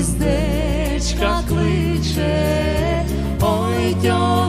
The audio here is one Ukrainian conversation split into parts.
гніздечка кличе, ой тьох,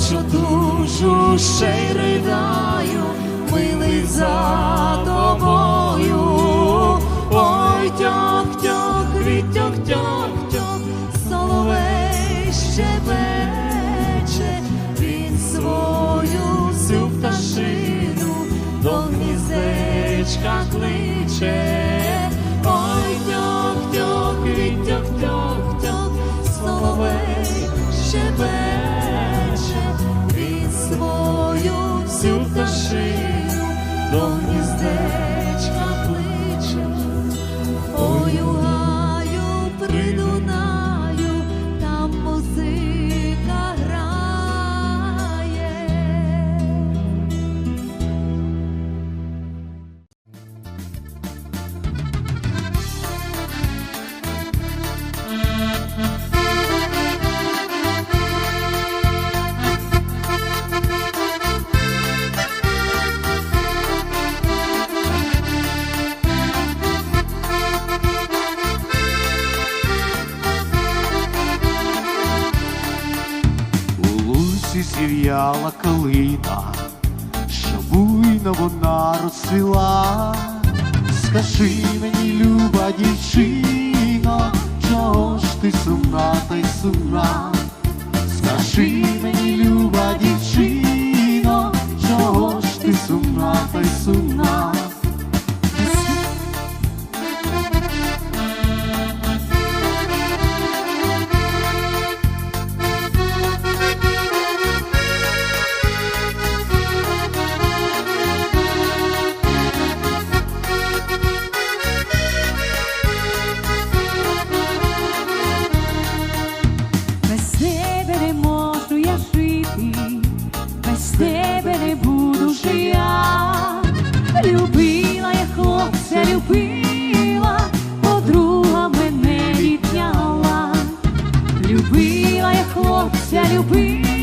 плачу душу, ще й ридаю, милий за тобою. Ой, тьох, тьох, тьох, тьох, тьох, соловей щебече, він свою всю пташину до гніздечка кличе. Пташину до гніздечка кличе. Лусі зів'яла калина, що буйно вона розцвіла. Скажи мені, люба дівчино, se é o.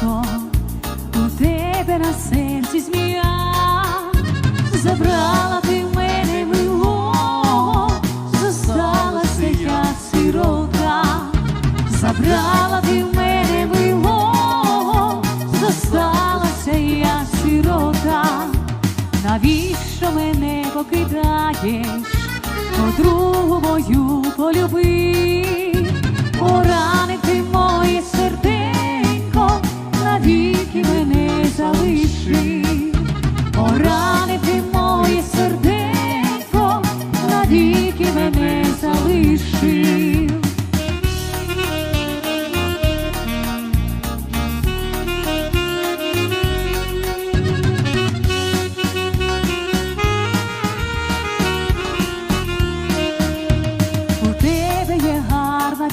подружко, у тебе на серці змія, забрала ти в мене милого, зосталася я сирота, забрала ти в мене милого, зосталася я сирота, навіщо мене покидаєш, подругу мою полюби, поранити моє серденько,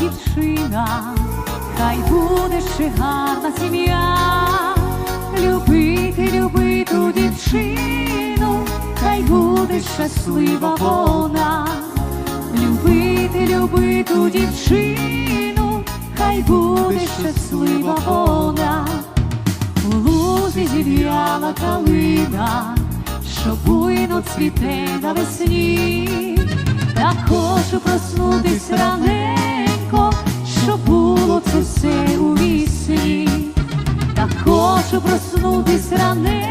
машина, хай буде ще гарна сім'я, любити, любити ту дівчину, хай буде щаслива вона, любити, любити ту дівчину, хай буде щаслива вона. У лузі зів'яла калина, що буйно цвіте навесні, так хочу проснутись що це все у вісні, так хочу проснутись раненько,